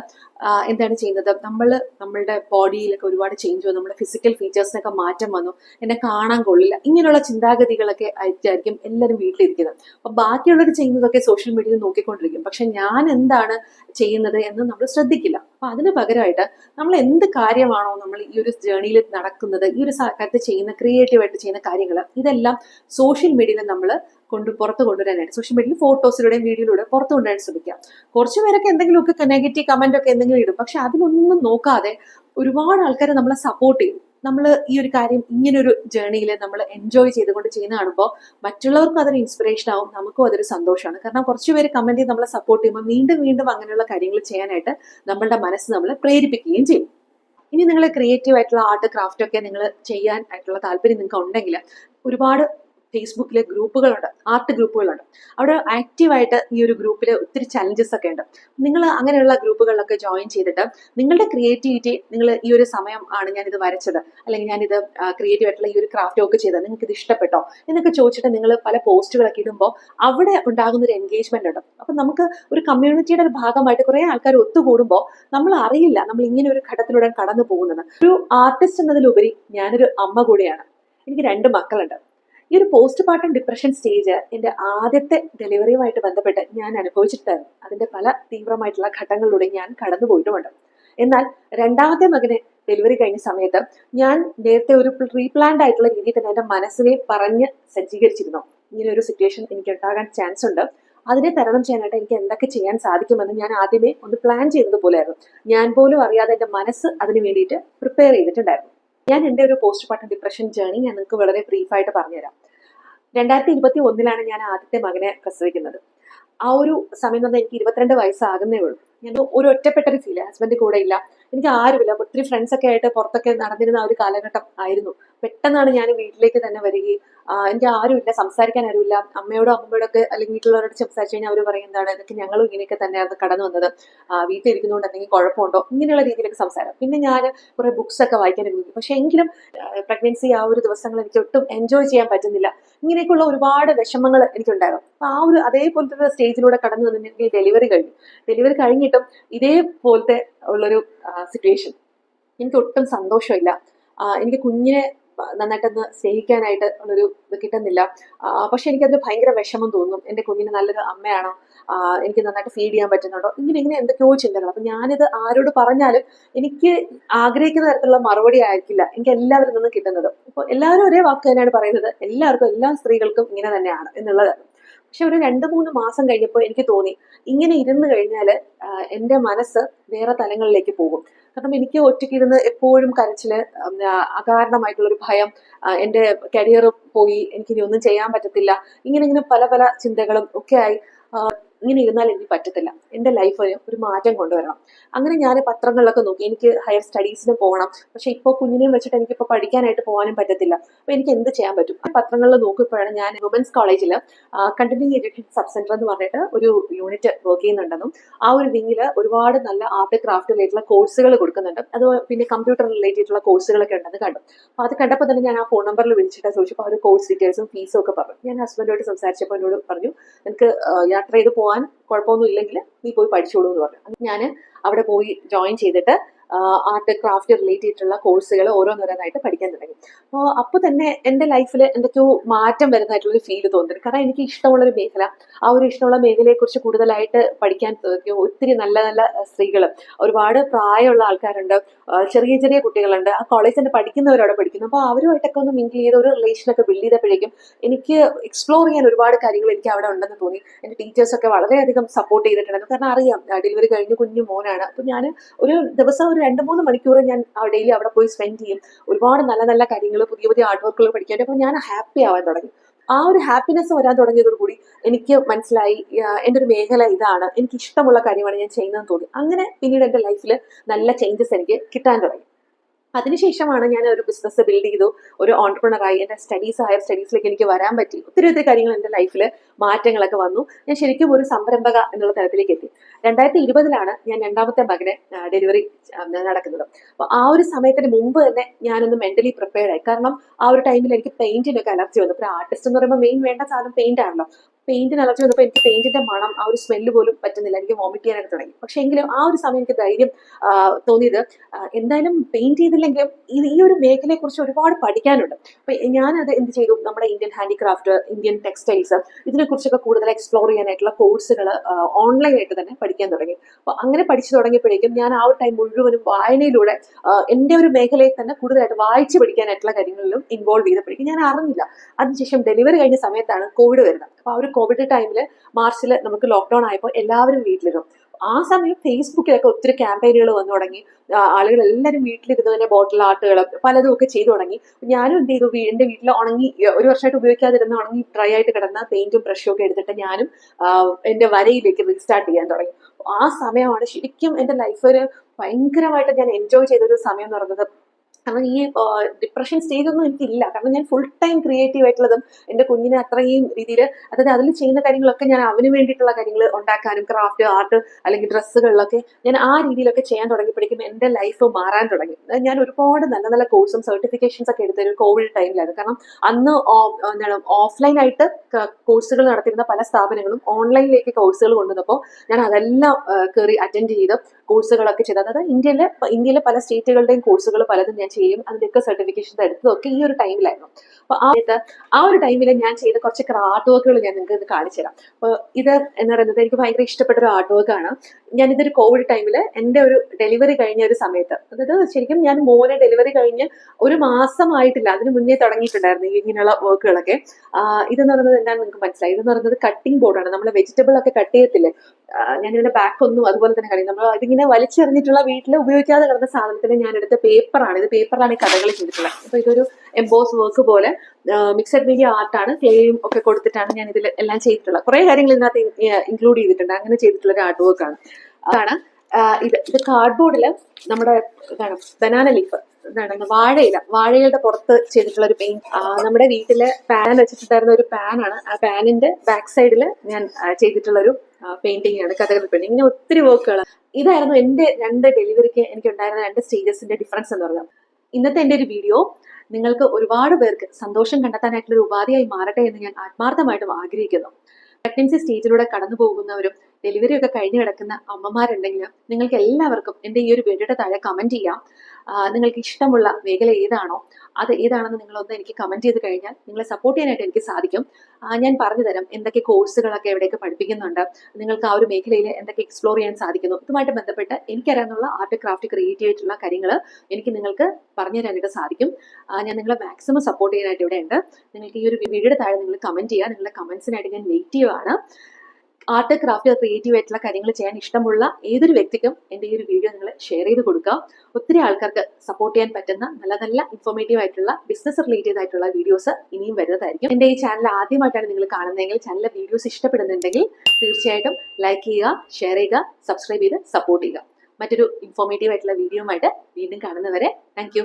എന്താണ് ചെയ്യുന്നത്? നമ്മൾ നമ്മളുടെ ബോഡിയിലൊക്കെ ഒരുപാട് ചേഞ്ച് വന്നു. നമ്മുടെ ഫിസിക്കൽ ഫീച്ചേഴ്സിനൊക്കെ മാറ്റം വന്നു. എന്നെ കാണാൻ കൊള്ളില്ല. ഇങ്ങനെയുള്ള ചിന്താഗതികളൊക്കെ ആയിരിക്കും എല്ലാവരും വീട്ടിലിരിക്കുന്നത്. അപ്പൊ ബാക്കിയുള്ളവർ ചെയ്യുന്നതൊക്കെ സോഷ്യൽ മീഡിയയിൽ നോക്കിക്കൊണ്ടിരിക്കും. പക്ഷെ ഞാൻ എന്താണ് ചെയ്യുന്നത് എന്ന് നമ്മൾ ശ്രദ്ധിക്കില്ല. അപ്പൊ അതിന് പകരമായിട്ട് നമ്മൾ എന്ത് കാര്യമാണോ നമ്മൾ ഈ ഒരു ജേണിയിൽ നടക്കുന്നത് ഈ ഒരു കാര്യത്തിൽ ചെയ്യുന്ന ക്രിയേറ്റീവായിട്ട് ചെയ്യുന്ന കാര്യങ്ങൾ ഇതെല്ലാം സോഷ്യൽ മീഡിയയിൽ നമ്മൾ കൊണ്ട് പുറത്ത് കൊണ്ടുവരാനായിട്ട്. സോഷ്യൽ മീഡിയയിൽ ഫോട്ടോസിലൂടെയും വീഡിയോയിലൂടെ പുറത്ത് കൊണ്ടുവരാൻ ശ്രമിക്കുക കുറച്ച് പേരൊക്കെ എന്തെങ്കിലുമൊക്കെ നെഗറ്റീവ് കമന്റ് ഒക്കെ എന്തെങ്കിലും ഇടും. പക്ഷെ അതിനൊന്നും നോക്കാതെ ഒരുപാട് ആൾക്കാരെ നമ്മളെ സപ്പോർട്ട് ചെയ്യും. നമ്മൾ ഈ ഒരു കാര്യം ഇങ്ങനൊരു ജേണിയിൽ നമ്മൾ എൻജോയ് ചെയ്തുകൊണ്ട് ചെയ്യുന്ന കാണുമ്പോൾ മറ്റുള്ളവർക്കും അതൊരു ഇൻസ്പിറേഷൻ ആവും നമുക്കും അതൊരു സന്തോഷമാണ്. കാരണം കുറച്ച് പേര് കമന്റ് ചെയ്ത് നമ്മളെ സപ്പോർട്ട് ചെയ്യുമ്പോൾ വീണ്ടും വീണ്ടും അങ്ങനെയുള്ള കാര്യങ്ങൾ ചെയ്യാനായിട്ട് നമ്മളുടെ മനസ്സ് നമ്മളെ പ്രേരിപ്പിക്കുകയും ചെയ്യും. ഇനി നിങ്ങൾ ക്രിയേറ്റീവ് ആയിട്ടുള്ള ആർട്ട് ക്രാഫ്റ്റ് ഒക്കെ നിങ്ങൾ ചെയ്യാൻ ആയിട്ടുള്ള താല്പര്യം നിങ്ങൾക്ക് ഉണ്ടെങ്കിൽ ഒരുപാട് ഫേസ്ബുക്കിലെ ഗ്രൂപ്പുകളുണ്ട് ആർട്ട് ഗ്രൂപ്പുകളുണ്ട്. അവിടെ ആക്റ്റീവായിട്ട് ഈ ഒരു ഗ്രൂപ്പിൽ ഒത്തിരി ചലഞ്ചസ് ഒക്കെ ഉണ്ട്. നിങ്ങൾ അങ്ങനെയുള്ള ഗ്രൂപ്പുകളിലൊക്കെ ജോയിൻ ചെയ്തിട്ട് നിങ്ങളുടെ ക്രിയേറ്റിവിറ്റി നിങ്ങൾ ഈ ഒരു സമയം ആണ് ഞാനിത് വരച്ചത്. അല്ലെങ്കിൽ ഞാനിത് ക്രിയേറ്റീവ് ആയിട്ടുള്ള ഈ ഒരു ക്രാഫ്റ്റ് ഒക്കെ ചെയ്തത്. നിങ്ങൾക്ക് ഇത് ഇഷ്ടപ്പെട്ടോ? എന്നൊക്കെ ചോദിച്ചിട്ട് നിങ്ങൾ പല പോസ്റ്റുകളൊക്കെ ഇടുമ്പോൾ അവിടെ ഉണ്ടാകുന്ന ഒരു എൻഗേജ്മെന്റ് ഉണ്ട്. അപ്പം നമുക്ക് ഒരു കമ്മ്യൂണിറ്റിയുടെ ഒരു ഭാഗമായിട്ട് കുറേ ആൾക്കാർ ഒത്തുകൂടുമ്പോൾ നമ്മൾ അറിയില്ല നമ്മൾ ഇങ്ങനെ ഒരു ഘട്ടത്തിലൂടെ കടന്നു പോകുന്നത്. ഒരു ആർട്ടിസ്റ്റ് എന്നതിലുപരി ഞാനൊരു അമ്മ കൂടിയാണ്. എനിക്ക് രണ്ട് മക്കളുണ്ട്. ഈ ഒരു പോസ്റ്റ് പാർട്ടം ഡിപ്രഷൻ സ്റ്റേജ് എന്റെ ആദ്യത്തെ ഡെലിവറിയുമായിട്ട് ബന്ധപ്പെട്ട് ഞാൻ അനുഭവിച്ചിട്ടുണ്ടായിരുന്നു. അതിന്റെ പല തീവ്രമായിട്ടുള്ള ഘട്ടങ്ങളിലൂടെ ഞാൻ കടന്നു പോയിട്ടുമുണ്ട്. എന്നാൽ രണ്ടാമത്തെ മകനെ ഡെലിവറി കഴിഞ്ഞ സമയത്ത് ഞാൻ നേരത്തെ ഒരു റീപ്ലാൻഡ് ആയിട്ടുള്ള രീതിയിൽ തന്നെ എന്റെ മനസ്സിനെ പറഞ്ഞ് സജ്ജീകരിച്ചിരുന്നു. ഇങ്ങനെ ഒരു സിറ്റുവേഷൻ എനിക്ക് ഉണ്ടാകാൻ ചാൻസ് ഉണ്ട്. അതിനെ തരണം ചെയ്യാനായിട്ട് എനിക്ക് എന്തൊക്കെ ചെയ്യാൻ സാധിക്കുമെന്ന് ഞാൻ ആദ്യമേ ഒന്ന് പ്ലാൻ ചെയ്തതുപോലെയായിരുന്നു. ഞാൻ പോലും അറിയാതെ എന്റെ മനസ്സ് അതിന് വേണ്ടിയിട്ട് പ്രിപ്പയർ ചെയ്തിട്ടുണ്ടായിരുന്നു. ഞാൻ എന്റെ ഒരു പോസ്റ്റ് പാർട്ടം ഡിപ്രഷൻ ജേണി ഞാൻ നിങ്ങൾക്ക് വളരെ ബ്രീഫായിട്ട് പറഞ്ഞുതരാം. രണ്ടായിരത്തി ഇരുപത്തി ഒന്നിലാണ് ഞാൻ ആദ്യത്തെ മകനെ പ്രസവിക്കുന്നത്. ആ ഒരു സമയം തന്നെ എനിക്ക് ഇരുപത്തിരണ്ട് വയസ്സാകുന്നേ ഉള്ളൂ. ഞാൻ ഒരു ഒറ്റപ്പെട്ടൊരു ഫീൽ ഹസ്ബൻഡ് കൂടെ ഇല്ല. എനിക്ക് ആരുമില്ല. ഒത്തിരി ഫ്രണ്ട്സ് ഒക്കെ ആയിട്ട് പുറത്തൊക്കെ നടന്നിരുന്ന ആ ഒരു കാലഘട്ടം ആയിരുന്നു. പെട്ടെന്നാണ് ഞാൻ വീട്ടിലേക്ക് തന്നെ വരികയും എനിക്ക് ആരുമില്ല സംസാരിക്കാൻ ആരുമില്ല അമ്മയോടോ അമ്മയോടൊക്കെ അല്ലെങ്കിൽ വീട്ടിലുള്ളവരോട് സംസാരിച്ചു കഴിഞ്ഞാൽ അവർ പറയും എന്താണ്? ഇതൊക്കെ ഞങ്ങളും ഇങ്ങനെയൊക്കെ തന്നെയായിരുന്നു കടന്നു വന്നത്. വീട്ടിലിരിക്കുന്നതുകൊണ്ട് എന്തെങ്കിലും കുഴപ്പമുണ്ടോ? ഇങ്ങനെയുള്ള രീതിയിലൊക്കെ സംസാരം. പിന്നെ ഞാൻ കുറെ ബുക്സ് ഒക്കെ വായിക്കാൻ നോക്കി പക്ഷെ എങ്കിലും പ്രഗ്നൻസി ആ ഒരു ദിവസങ്ങൾ എനിക്ക് ഒട്ടും എൻജോയ് ചെയ്യാൻ പറ്റുന്നില്ല. ഇങ്ങനെയൊക്കെയുള്ള ഒരുപാട് വിഷമങ്ങൾ എനിക്കുണ്ടായിരുന്നു. അപ്പൊ ആ ഒരു അതേപോലത്തെ സ്റ്റേജിലൂടെ കടന്നു വന്നിട്ടുണ്ടെങ്കിൽ ഡെലിവറി കഴിഞ്ഞു. ഡെലിവറി കഴിഞ്ഞിട്ടും ഇതേപോലത്തെ ഉള്ളൊരു സിറ്റുവേഷൻ എനിക്ക് ഒട്ടും സന്തോഷമില്ല. എനിക്ക് കുഞ്ഞിനെ നന്നായിട്ടൊന്ന് സ്നേഹിക്കാനായിട്ട് ഉള്ളൊരു ഇത് കിട്ടുന്നില്ല. പക്ഷെ എനിക്കതിന് ഭയങ്കര വിഷമം തോന്നും. എന്റെ കുഞ്ഞിന് നല്ലൊരു അമ്മയാണോ? എനിക്ക് നന്നായിട്ട് ഫീഡ് ചെയ്യാൻ പറ്റുന്നുണ്ടോ? ഇങ്ങനെ ഇങ്ങനെ എന്തൊക്കെയോ ചിന്തകൾ അപ്പം ഞാനിത് ആരോട് പറഞ്ഞാലും എനിക്ക് ആഗ്രഹിക്കുന്ന തരത്തിലുള്ള മറുപടി ആയിരിക്കില്ല. എനിക്ക് എല്ലാവരിൽ നിന്നും കിട്ടുന്നത്. അപ്പോൾ എല്ലാവരും ഒരേ വാക്ക് തന്നെയാണ് പറയുന്നത്. എല്ലാവർക്കും എല്ലാ സ്ത്രീകൾക്കും ഇങ്ങനെ തന്നെയാണ് എന്നുള്ളത്. പക്ഷെ ഒരു രണ്ട് മൂന്ന് മാസം കഴിഞ്ഞപ്പോൾ എനിക്ക് തോന്നി. ഇങ്ങനെ ഇരുന്ന് കഴിഞ്ഞാൽ എന്റെ മനസ്സ് വേറെ തലങ്ങളിലേക്ക് പോകും. കാരണം എനിക്ക് ഒറ്റയ്ക്ക് ഇരുന്ന് എപ്പോഴും കരച്ചിൽ അകാരണമായിട്ടുള്ളൊരു ഭയം എന്റെ കരിയർ പോയി എനിക്കിനി ഒന്നും ചെയ്യാൻ പറ്റത്തില്ല ഇങ്ങനെ ഇങ്ങനെ പല പല ചിന്തകളും ഒക്കെ ആയി. ഇങ്ങനെ ഇരുന്നാൽ എനിക്ക് പറ്റത്തില്ല. എന്റെ ലൈഫിന് ഒരു മാറ്റം കൊണ്ടുവരണം. അങ്ങനെ ഞാൻ പത്രങ്ങളിലൊക്കെ നോക്കി. എനിക്ക് ഹയർ സ്റ്റഡീസിന് പോകണം. പക്ഷെ ഇപ്പോൾ കുഞ്ഞിനെയും വെച്ചിട്ട് എനിക്കിപ്പോൾ പഠിക്കാനായിട്ട് പോകാനും പറ്റത്തില്ല. അപ്പോൾ എനിക്ക് എന്ത് ചെയ്യാൻ പറ്റും? ആ പത്രങ്ങളിൽ നോക്കിയപ്പോഴാണ് ഞാൻ വുമൻസ് കോളേജിൽ കണ്ടിന്യൂങ് എഡ്യൂക്കേഷൻ സബ് സെന്റർ എന്ന് പറഞ്ഞിട്ട് ഒരു യൂണിറ്റ് വർക്ക് ചെയ്യുന്നുണ്ടെന്നും ആ ഒരു വിങ്ങിൽ ഒരുപാട് നല്ല ആർട്ട് ക്രാഫ്റ്റ് റിലേറ്റുള്ള കോഴ്സുകൾ കൊടുക്കുന്നുണ്ട്. അത് പിന്നെ കമ്പ്യൂട്ടർ റിലേറ്റഡ് കോഴ്സുകളൊക്കെ ഉണ്ടെന്ന് കണ്ടു. അപ്പോൾ അത് കണ്ടപ്പോൾ തന്നെ ഞാൻ ആ ഫോൺ നമ്പറിൽ വിളിച്ചിട്ട് ചോദിച്ചപ്പോൾ അവർ കോഴ്സ് ഡീറ്റെയിൽസും ഫീസും ഒക്കെ പറഞ്ഞു. ഞാൻ ഹസ്ബൻഡോട് സംസാരിച്ചപ്പോൾ എന്നോട് പറഞ്ഞു എനിക്ക് ആ, യാത്ര ചെയ്ത് പോകാൻ കുഴപ്പമൊന്നും ഇല്ലെങ്കിൽ നീ പോയി പഠിച്ചോളൂ എന്ന് പറഞ്ഞു. ഞാൻ അവിടെ പോയി ജോയിൻ ചെയ്തിട്ട് ആർട്ട് ക്രാഫ്റ്റ് റിലേറ്റ് ചെയ്തിട്ടുള്ള കോഴ്സുകൾ ഓരോന്നോരോന്നായിട്ട് പഠിക്കാൻ തുടങ്ങി. അപ്പോൾ അപ്പോൾ തന്നെ എന്റെ ലൈഫിൽ എന്തൊക്കെയോ മാറ്റം വരുന്നതായിട്ടുള്ളൊരു ഫീൽ തോന്നുന്നുണ്ട്. കാരണം എനിക്ക് ഇഷ്ടമുള്ള ഒരു മേഖല ആ ഒരു ഇഷ്ടമുള്ള മേഖലയെക്കുറിച്ച് കൂടുതലായിട്ട് പഠിക്കാൻ ഒത്തിരി നല്ല നല്ല സ്ത്രീകൾ ഒരുപാട് പ്രായമുള്ള ആൾക്കാരുണ്ട്. ചെറിയ ചെറിയ കുട്ടികളുണ്ട്. ആ കോളേജിൽ തന്നെ പഠിക്കുന്നവരവിടെ പഠിക്കുന്നു. അപ്പോൾ അവരുമായിട്ടൊക്കെ ഒന്ന് മിങ്കിൾ ചെയ്ത് ഒരു റിലേഷനൊക്കെ ബിൽഡ് ചെയ്തപ്പോഴേക്കും എനിക്ക് എക്സ്പ്ലോർ ചെയ്യാൻ ഒരുപാട് കാര്യങ്ങൾ എനിക്ക് അവിടെ ഉണ്ടെന്ന് തോന്നി. എന്റെ ടീച്ചേഴ്സൊക്കെ വളരെയധികം സപ്പോർട്ട് ചെയ്തിട്ടുണ്ടായിരുന്നു. കാരണം അറിയാം ഡെലിവറി കഴിഞ്ഞ് കുഞ്ഞു മോനാണ്. അപ്പോൾ ഞാൻ ഒരു ദിവസം ഒരു രണ്ട് മൂന്ന് മണിക്കൂർ ഞാൻ ഡെയിലി അവിടെ പോയി സ്പെൻഡ് ചെയ്യും. ഒരുപാട് നല്ല നല്ല കാര്യങ്ങൾ പുതിയ പുതിയ ആർട്ട് വർക്കുകൾ പഠിക്കാൻ. അപ്പോൾ ഞാൻ ഹാപ്പി ആവാൻ തുടങ്ങി. ആ ഒരു ഹാപ്പിനെസ് വരാൻ തുടങ്ങിയതോടുകൂടി എനിക്ക് മനസ്സിലായി എന്റെ ഒരു മേഖല ഇതാണ്. എനിക്ക് ഇഷ്ടമുള്ള കാര്യമാണ് ഞാൻ ചെയ്യുന്നതെന്ന് തോന്നി. അങ്ങനെ പിന്നീട് എന്റെ ലൈഫിൽ നല്ല ചേഞ്ചസ് എനിക്ക് കിട്ടാൻ തുടങ്ങി. അതിനുശേഷമാണ് ഞാൻ ഒരു ബിസിനസ് ബിൽഡ് ചെയ്തു. ഒരു ആയി എന്റെ സ്റ്റഡീസ് ഹയർ സ്റ്റഡീസിലേക്ക് എനിക്ക് വരാൻ പറ്റി. ഒത്തിരി ഒത്തിരി കാര്യങ്ങൾ എന്റെ ലൈഫിൽ മാറ്റങ്ങളൊക്കെ വന്നു. ഞാൻ ശരിക്കും ഒരു സംരംഭക എന്നുള്ള തലത്തിലേക്ക് എത്തി. രണ്ടായിരത്തി ഇരുപതിലാണ് ഞാൻ രണ്ടാമത്തെ മകനെ ഡെലിവറി നടക്കുന്നത്. അപ്പൊ ആ ഒരു സമയത്തിന് മുമ്പ് തന്നെ ഞാനൊന്ന് മെന്റലി പ്രിപ്പയർഡ് ആയി. കാരണം ആ ഒരു ടൈമിൽ എനിക്ക് പെയിന്റിനൊക്കെ അലർജി വന്നു. അപ്പൊ ആർട്ടിസ്റ്റ് എന്ന് പറയുമ്പോൾ മെയിൻ വേണ്ട സാധനം പെയിന്റ് ആണല്ലോ. പെയിന്റിന് അലർജി വന്നപ്പോൾ എനിക്ക് പെയിന്റിന്റെ മണം ആ ഒരു സ്മെല്ല് പോലും പറ്റുന്നില്ല. എനിക്ക് വോമിറ്റ് ചെയ്യാനൊക്കെ തുടങ്ങി. പക്ഷെ എങ്കിലും ആ ഒരു സമയം എനിക്ക് ധൈര്യം തോന്നിയത് എന്തായാലും പെയിന്റ് ചെയ്തില്ലെങ്കിലും ഇത് ഈ ഒരു മേഖലയെ കുറിച്ച് ഒരുപാട് പഠിക്കാനുണ്ട്. അപ്പൊ ഞാനത് എന്ത് ചെയ്തു? നമ്മുടെ ഇന്ത്യൻ ഹാൻഡിക്രാഫ്റ്റ് ഇന്ത്യൻ ടെക്സ്റ്റൈൽസ് ഇതിനെ കുറിച്ചൊക്കെ കൂടുതൽ എക്സ്പ്ലോർ ചെയ്യാനായിട്ടുള്ള കോഴ്സുകൾ ഓൺലൈൻ ആയിട്ട് തന്നെ പഠിക്കാൻ തുടങ്ങി. അപ്പൊ അങ്ങനെ പഠിച്ചു തുടങ്ങിയപ്പോഴേക്കും ഞാൻ ആ ഒരു ടൈം മുഴുവനും വായനയിലൂടെ എന്റെ ഒരു മേഖലയിൽ തന്നെ കൂടുതലായിട്ട് വായിച്ചു പഠിക്കാനായിട്ടുള്ള കാര്യങ്ങളിലും ഇൻവോൾവ് ചെയ്തപ്പോഴേക്കും ഞാൻ അറിഞ്ഞില്ല. അതിനുശേഷം ഡെലിവറി കഴിഞ്ഞ സമയത്താണ് കോവിഡ് വരുന്നത്. അപ്പൊ ആ ഒരു കോവിഡ് ടൈമിൽ മാർച്ചിൽ നമുക്ക് ലോക്ക്ഡൌൺ ആയപ്പോൾ എല്ലാവരും വീട്ടിലിരും ആ സമയം ഫേസ്ബുക്കിലൊക്കെ ഒത്തിരി ക്യാമ്പയിനുകൾ വന്നു തുടങ്ങി. ആളുകൾ എല്ലാവരും വീട്ടിലിരുന്ന് തന്നെ ബോട്ടിൽ ആർട്ടുകൾ പലതും ഒക്കെ ചെയ്തു തുടങ്ങി. ഞാനും എന്ത് ചെയ്തു? എന്റെ വീട്ടിൽ ഉണങ്ങി ഒരു വർഷമായിട്ട് ഉപയോഗിക്കാതിരുന്ന ഉണങ്ങി ഡ്രൈ ആയിട്ട് കിടന്ന പെയിന്റും ബ്രഷും ഒക്കെ എടുത്തിട്ട് ഞാനും എന്റെ വരയിലേക്ക് റീസ്റ്റാർട്ട് ചെയ്യാൻ തുടങ്ങി. ആ സമയമാണ് ശരിക്കും എന്റെ ലൈഫ് ഒരു ഭയങ്കരമായിട്ട് ഞാൻ എൻജോയ് ചെയ്തൊരു സമയം എന്ന് പറയുന്നത് കാരണം ഈ ഡിപ്രഷൻ സ്റ്റേജ് ഒന്നും എനിക്കില്ല. കാരണം ഞാൻ ഫുൾ ടൈം ക്രിയേറ്റീവ് ആയിട്ടുള്ളതും എന്റെ കുഞ്ഞിനെ അത്രയും രീതിയിൽ അതായത് അതിൽ ചെയ്യുന്ന കാര്യങ്ങളൊക്കെ ഞാൻ അവന് വേണ്ടിയിട്ടുള്ള കാര്യങ്ങൾ ഉണ്ടാക്കാനും ക്രാഫ്റ്റ് ആർട്ട് അല്ലെങ്കിൽ ഡ്രസ്സുകളിലൊക്കെ ഞാൻ ആ രീതിയിലൊക്കെ ചെയ്യാൻ തുടങ്ങിയപ്പോഴേക്കും എന്റെ ലൈഫ് മാറാൻ തുടങ്ങി. ഞാൻ ഒരുപാട് നല്ല നല്ല കോഴ്സും സർട്ടിഫിക്കേഷൻസ് ഒക്കെ എടുത്തൊരു കോവിഡ് ടൈമിലായിരുന്നു കാരണം അന്ന് എന്താണ് ഓഫ്ലൈൻ ആയിട്ട് കോഴ്സുകൾ നടത്തിയിരുന്ന പല സ്ഥാപനങ്ങളും ഓൺലൈനിലേക്ക് കോഴ്സുകൾ കൊണ്ടുവന്നപ്പോൾ ഞാൻ അതെല്ലാം കയറി അറ്റൻഡ് ചെയ്ത് കോഴ്സുകളൊക്കെ ചെയ്ത്. അതായത് ഇന്ത്യയിലെ ഇന്ത്യയിലെ പല സ്റ്റേറ്റുകളുടെയും കോഴ്സുകൾ പലതും ഞാൻ ചെയ്യും അതിന്റെയൊക്കെ സർട്ടിഫിക്കേഷൻസ് എടുത്തതൊക്കെ ഈ ഒരു ടൈമിലായിരുന്നു അപ്പോൾ ആ സമയത്ത് ആ ഒരു ടൈമിൽ ഞാൻ ചെയ്ത കുറച്ച് ആർട്ട് വർക്കുകൾ ഞാൻ നിങ്ങൾക്ക് ഇത് കാണിച്ചു തരാം. അപ്പോൾ ഇത് എന്ന് പറയുന്നത് എനിക്ക് ഭയങ്കര ഇഷ്ടപ്പെട്ട ഒരു ആർട്ട് വർക്കാണ് ഞാനിതൊരു കോവിഡ് ടൈമിൽ എന്റെ ഒരു ഡെലിവറി കഴിഞ്ഞ ഒരു സമയത്ത് അതായത് ശരിക്കും ഞാൻ മോനെ ഡെലിവറി കഴിഞ്ഞ് ഒരു മാസമായിട്ടില്ല അതിന് മുന്നേ തുടങ്ങിയിട്ടുണ്ടായിരുന്നു ഇങ്ങനെയുള്ള വർക്കുകളൊക്കെ ഇതെന്ന് പറയുന്നത് എന്താണെന്ന് നിങ്ങൾക്ക് മനസ്സിലായി? ഇതെന്ന് പറയുന്നത് കട്ടിംഗ് ബോർഡാണ് നമ്മൾ വെജിറ്റബിൾ ഒക്കെ കട്ട് ചെയ്യത്തില്ലേ? ഞാനിതിന്റെ ബാക്ക് ഒന്നും അതുപോലെ തന്നെ കളയും നമ്മൾ ഇതിങ്ങനെ വലിച്ചെറിഞ്ഞിട്ടുള്ള വീട്ടിൽ ഉപയോഗിക്കാതെ കിടന്ന സാധനത്തിന് ഞാൻ എടുത്ത പേപ്പറാണ് ഇത് പേപ്പറിലാണ് ഈ കഥകൾ ചെയ്തിട്ടുള്ളത്. അപ്പൊ ഇതൊരു എംബോസ് വർക്ക് പോലെ മിക്സഡ് മീഡിയ ആർട്ടാണ് ക്ലേയും ഒക്കെ കൊടുത്തിട്ടാണ് ഞാൻ ഇതിൽ എല്ലാം ചെയ്തിട്ടുള്ളത്. കുറെ കാര്യങ്ങൾ ഇതിനകത്ത് ഇൻക്ലൂഡ് ചെയ്തിട്ടുണ്ട്. അങ്ങനെ ചെയ്തിട്ടുള്ള ഒരു ആർട്ട് വർക്കാണ് അതാണ് ഇത്. ഇത് കാർഡ്ബോർഡിൽ നമ്മുടെ ഇതാണ് ബനാന ലീഫ് ഇതാണ് വാഴയില. വാഴയുടെ പുറത്ത് ചെയ്തിട്ടുള്ള ഒരു പെയിന്റ് നമ്മുടെ വീട്ടിൽ പാൻ വെച്ചിട്ടുണ്ടായിരുന്ന ഒരു പാനാണ് ആ പാനിന്റെ ബാക്ക് സൈഡിൽ ഞാൻ ചെയ്തിട്ടുള്ള ഒരു പെയിന്റിംഗ് ആണ് കഥകളി പെയിന്റിംഗ് ഇങ്ങനെ ഒത്തിരി വർക്കുകൾ ഇതായിരുന്നു എന്റെ രണ്ട് ഡെലിവറിക്ക് എനിക്ക് ഉണ്ടായിരുന്ന രണ്ട് സ്റ്റേജസിന്റെ ഡിഫറൻസ് എന്ന് പറയുന്നത് ഇന്നത്തെ എന്റെ ഒരു വീഡിയോ നിങ്ങൾക്ക് ഒരുപാട് പേർക്ക് സന്തോഷം കണ്ടെത്താനായിട്ടുള്ള ഒരു ഉപാധിയായി മാറട്ടെ എന്ന് ഞാൻ ആത്മാർത്ഥമായിട്ടും ആഗ്രഹിക്കുന്നു. പ്രഗ്നൻസി സ്റ്റേജിലൂടെ കടന്നു പോകുന്നവരും ഡെലിവറി ഒക്കെ കഴിഞ്ഞു കിടക്കുന്ന അമ്മമാരുണ്ടെങ്കിൽ നിങ്ങൾക്ക് എല്ലാവർക്കും എന്റെ ഈ ഒരു വീഡിയോയുടെ താഴെ കമന്റ് ചെയ്യാം. നിങ്ങൾക്ക് ഇഷ്ടമുള്ള മേഖല ഏതാണോ അത് ഏതാണെന്ന് നിങ്ങളൊന്ന് എനിക്ക് കമന്റ് ചെയ്ത് കഴിഞ്ഞാൽ നിങ്ങളെ സപ്പോർട്ട് ചെയ്യാനായിട്ട് എനിക്ക് സാധിക്കും. ഞാൻ പറഞ്ഞു തരാം എന്തൊക്കെ കോഴ്സുകളൊക്കെ എവിടെയൊക്കെ പഠിപ്പിക്കുന്നുണ്ട്. നിങ്ങൾക്ക് ആ ഒരു മേഖലയിൽ എന്തൊക്കെ എക്സ്പ്ലോർ ചെയ്യാൻ സാധിക്കുന്നു. ഇതുമായിട്ട് ബന്ധപ്പെട്ട് എനിക്കറിയാവുന്ന ആർട്ട് ക്രാഫ്റ്റ് ക്രിയേറ്റീവ് ആയിട്ടുള്ള കാര്യങ്ങൾ എനിക്ക് നിങ്ങൾക്ക് പറഞ്ഞു തരാനായിട്ട് സാധിക്കും. ഞാൻ നിങ്ങളെ മാക്സിമം സപ്പോർട്ട് ചെയ്യാനായിട്ട് ഇവിടെ ഉണ്ട് നിങ്ങൾക്ക് ഈ ഒരു വീഡിയോയുടെ താഴെ നിങ്ങൾ കമന്റ് ചെയ്യുക നിങ്ങളുടെ കമൻസിനായിട്ട് ഞാൻ വെയിറ്റ് ചെയ്യുവാണ്. ആർട്ട് ക്രാഫ്റ്റ് ക്രിയേറ്റീവ് ആയിട്ടുള്ള കാര്യങ്ങൾ ചെയ്യാൻ ഇഷ്ടമുള്ള ഏതൊരു വ്യക്തിക്കും എന്റെ ഈ ഒരു വീഡിയോ നിങ്ങൾ ഷെയർ ചെയ്ത് കൊടുക്കാം. ഒത്തിരി ആൾക്കാർക്ക് സപ്പോർട്ട് ചെയ്യാൻ പറ്റുന്ന നല്ല നല്ല ഇൻഫോർമേറ്റീവ് ആയിട്ടുള്ള ബിസിനസ് റിലേറ്റഡ് ആയിട്ടുള്ള വീഡിയോസ് ഇനിയും വരുന്നതായിരിക്കും. എന്റെ ഈ ചാനൽ ആദ്യമായിട്ടാണ് നിങ്ങൾ കാണുന്നതെങ്കിൽ ചാനലിലെ വീഡിയോസ് ഇഷ്ടപ്പെടുന്നുണ്ടെങ്കിൽ തീർച്ചയായിട്ടും ലൈക്ക് ചെയ്യുക ഷെയർ ചെയ്യുക സബ്സ്ക്രൈബ് ചെയ്ത് സപ്പോർട്ട് ചെയ്യുക. മറ്റൊരു ഇൻഫോർമേറ്റീവ് ആയിട്ടുള്ള വീഡിയോയുമായിട്ട് വീണ്ടും കാണുന്നവരെ താങ്ക്